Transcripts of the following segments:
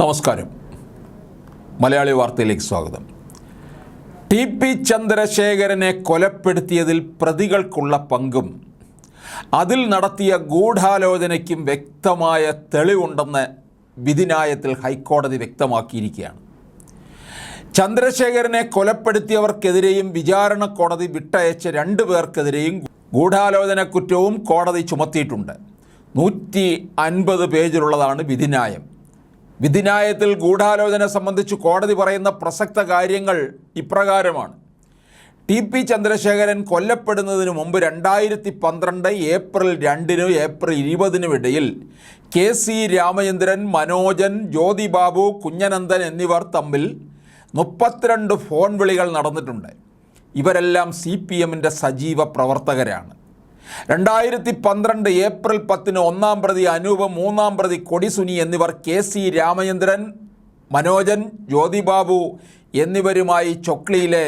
നമസ്കാരം. മലയാളി വാർത്തയിലേക്ക് സ്വാഗതം. ടി പി ചന്ദ്രശേഖരനെ കൊലപ്പെടുത്തിയതിൽ പ്രതികൾക്കുള്ള പങ്കും അതിൽ നടത്തിയ ഗൂഢാലോചനയ്ക്കും വ്യക്തമായ തെളിവുണ്ടെന്ന് വിധിന്യായത്തിൽ ഹൈക്കോടതി വ്യക്തമാക്കിയിരിക്കുകയാണ്. ചന്ദ്രശേഖരനെ കൊലപ്പെടുത്തിയവർക്കെതിരെയും വിചാരണ കോടതി വിട്ടയച്ച രണ്ടു പേർക്കെതിരെയും ഗൂഢാലോചന കുറ്റവും കോടതി ചുമത്തിയിട്ടുണ്ട്. നൂറ്റി അൻപത് പേജിലുള്ളതാണ് വിധിന്യായം. വിധിന്യായത്തിൽ ഗൂഢാലോചന സംബന്ധിച്ച് കോടതി പറയുന്ന പ്രസക്ത കാര്യങ്ങൾ ഇപ്രകാരമാണ്. ടി പി ചന്ദ്രശേഖരൻ കൊല്ലപ്പെടുന്നതിന് മുമ്പ് രണ്ടായിരത്തി പന്ത്രണ്ട് ഏപ്രിൽ രണ്ടിനും ഏപ്രിൽ ഇരുപതിനും ഇടയിൽ കെ സി രാമചന്ദ്രൻ മനോജൻ ജ്യോതിബാബു കുഞ്ഞനന്ദൻ എന്നിവർ തമ്മിൽ മുപ്പത്തിരണ്ട് ഫോൺ വിളികൾ നടന്നിട്ടുണ്ട്. ഇവരെല്ലാം സി പി എമ്മിന്റെ സജീവ പ്രവർത്തകരാണ്. രണ്ടായിരത്തി പന്ത്രണ്ട് ഏപ്രിൽ പത്തിന് ഒന്നാം പ്രതി അനൂപ് മൂന്നാം പ്രതി കൊടിസുനി എന്നിവർ കെ സി രാമചന്ദ്രൻ മനോജൻ ജ്യോതിബാബു എന്നിവരുമായി ചൊക്ലിയിലെ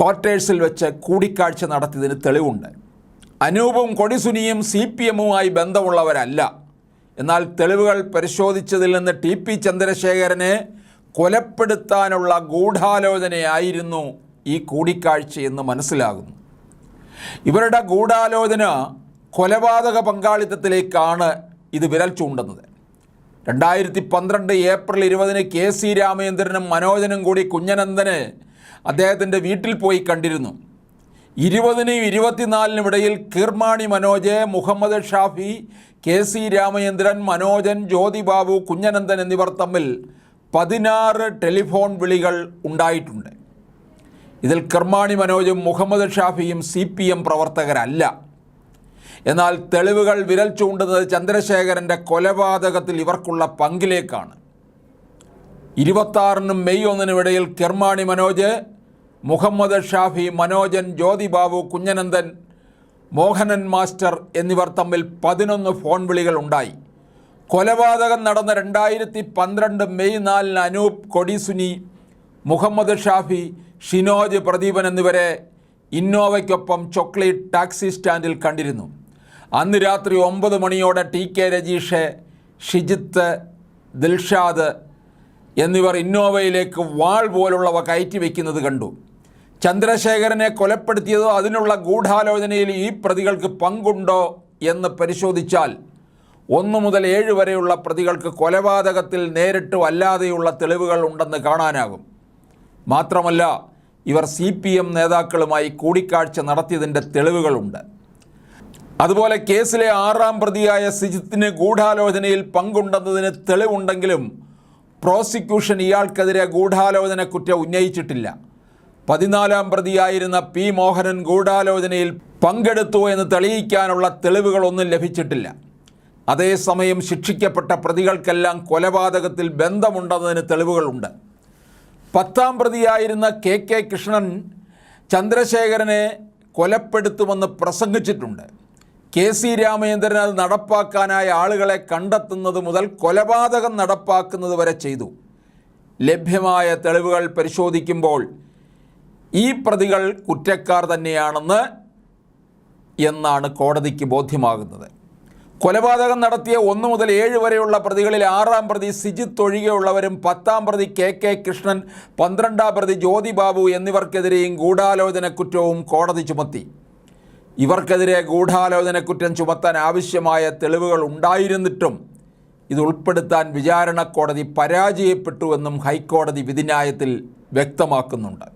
ക്വാർട്ടേഴ്സിൽ വെച്ച് കൂടിക്കാഴ്ച നടത്തിയതിന് തെളിവുണ്ട്. അനൂപും കൊടിസുനിയും സി പി എമ്മുമായി ബന്ധമുള്ളവരല്ല. എന്നാൽ തെളിവുകൾ പരിശോധിച്ചതിൽ നിന്ന് ടി പി ചന്ദ്രശേഖരനെ കൊലപ്പെടുത്താനുള്ള ഗൂഢാലോചനയായിരുന്നു ഈ കൂടിക്കാഴ്ചയെന്ന് മനസ്സിലാകുന്നു. ഇവരുടെ ഗൂഢാലോചന കൊലപാതക പങ്കാളിത്തത്തിലേക്കാണ് ഇത് വിരൽ ചൂണ്ടുന്നത്. രണ്ടായിരത്തി പന്ത്രണ്ട് ഏപ്രിൽ ഇരുപതിന് കെ സി രാമചന്ദ്രനും മനോജനും കൂടി കുഞ്ഞനന്ദന് അദ്ദേഹത്തിന്റെ വീട്ടിൽ പോയി കണ്ടിരുന്നു. ഇരുപതിനും ഇരുപത്തിനാലിനും ഇടയിൽ കീർമാണി മനോജ് മുഹമ്മദ് ഷാഫി കെ സി രാമചന്ദ്രൻ മനോജൻ ജ്യോതിബാബു കുഞ്ഞനന്ദൻ എന്നിവർ തമ്മിൽ പതിനാറ് ടെലിഫോൺ വിളികൾ ഉണ്ടായിട്ടുണ്ട്. ഇതിൽ കർമാണി മനോജും മുഹമ്മദ് ഷാഫിയും സി പി എം പ്രവർത്തകരല്ല. എന്നാൽ തെളിവുകൾ വിരൽ ചൂണ്ടുന്നത് ചന്ദ്രശേഖരന്റെ കൊലപാതകത്തിൽ ഇവർക്കുള്ള പങ്കിലേക്കാണ്. ഇരുപത്താറിനും മെയ് ഒന്നിനും ഇടയിൽ കിർമാണി മനോജ് മുഹമ്മദ് ഷാഫി മനോജൻ ജ്യോതിബാബു കുഞ്ഞനന്ദൻ മോഹനൻ മാസ്റ്റർ എന്നിവർ തമ്മിൽ പതിനൊന്ന് ഫോൺ വിളികൾ ഉണ്ടായി. കൊലപാതകം നടന്ന രണ്ടായിരത്തി പന്ത്രണ്ട് മെയ് നാലിന് അനൂപ് കൊടിസുനി മുഹമ്മദ് ഷാഫി ഷിനോജ് പ്രദീപൻ എന്നിവരെ ഇന്നോവയ്ക്കൊപ്പം ചോക്ലേറ്റ് ടാക്സി സ്റ്റാൻഡിൽ കണ്ടിരുന്നു. അന്ന് രാത്രി ഒമ്പത് മണിയോടെ ടി കെ രജീഷ് ഷിജിത്ത് ദിൽഷാദ് എന്നിവർ ഇന്നോവയിലേക്ക് വാൾ പോലുള്ളവ കയറ്റി വയ്ക്കുന്നത് കണ്ടു. ചന്ദ്രശേഖരനെ കൊലപ്പെടുത്തിയതോ അതിനുള്ള ഗൂഢാലോചനയിൽ ഈ പ്രതികൾക്ക് പങ്കുണ്ടോ എന്ന് പരിശോധിച്ചാൽ ഒന്ന് മുതൽ ഏഴ് വരെയുള്ള പ്രതികൾക്ക് കൊലപാതകത്തിൽ നേരിട്ടും അല്ലാതെയുള്ള തെളിവുകൾ ഉണ്ടെന്ന് കാണാനാകും. മാത്രമല്ല ഇവർ സി പി എം നേതാക്കളുമായി കൂടിക്കാഴ്ച നടത്തിയതിന്റെ തെളിവുകളുണ്ട്. അതുപോലെ കേസിലെ ആറാം പ്രതിയായ സിജിത്തിന് ഗൂഢാലോചനയിൽ പങ്കുണ്ടെന്നതിന് തെളിവുണ്ടെങ്കിലും പ്രോസിക്യൂഷൻ ഇയാൾക്കെതിരെ ഗൂഢാലോചന കുറ്റം ഉന്നയിച്ചിട്ടില്ല. പതിനാലാം പ്രതിയായിരുന്ന പി മോഹനൻ ഗൂഢാലോചനയിൽ പങ്കെടുത്തു എന്ന് തെളിയിക്കാനുള്ള തെളിവുകളൊന്നും ലഭിച്ചിട്ടില്ല. അതേസമയം ശിക്ഷിക്കപ്പെട്ട പ്രതികൾക്കെല്ലാം കൊലപാതകത്തിൽ ബന്ധമുണ്ടെന്നതിന് തെളിവുകളുണ്ട്. പത്താം പ്രതിയായിരുന്ന കെ കെ കൃഷ്ണൻ ചന്ദ്രശേഖരനെ കൊലപ്പെടുത്തുമെന്ന് പ്രസംഗിച്ചിട്ടുണ്ട്. കെ സി രാമചന്ദ്രൻ അത് നടപ്പാക്കാനായ ആളുകളെ കണ്ടെത്തുന്നത് മുതൽ കൊലപാതകം നടപ്പാക്കുന്നത് വരെ ചെയ്തു. ലഭ്യമായ തെളിവുകൾ പരിശോധിക്കുമ്പോൾ ഈ പ്രതികൾ കുറ്റക്കാർ തന്നെയാണെന്ന് എന്നാണ് കോടതിക്ക് ബോധ്യമാകുന്നത്. കൊലപാതകം നടത്തിയ ഒന്ന് മുതൽ ഏഴ് വരെയുള്ള പ്രതികളിൽ ആറാം പ്രതി സിജിത്ത് ഒഴികെയുള്ളവരും പത്താം പ്രതി കെ കെ കൃഷ്ണൻ പന്ത്രണ്ടാം പ്രതി ജ്യോതി ബാബു എന്നിവർക്കെതിരെയും ഗൂഢാലോചന കുറ്റവും കോടതി ചുമത്തി. ഇവർക്കെതിരെ ഗൂഢാലോചന കുറ്റം ചുമത്താൻ ആവശ്യമായ തെളിവുകൾ ഉണ്ടായിരുന്നിട്ടും ഇത് ഉൾപ്പെടുത്താൻ വിചാരണ കോടതി പരാജയപ്പെട്ടുവെന്നും ഹൈക്കോടതി വിധിന്യായത്തിൽ വ്യക്തമാക്കുന്നുണ്ട്.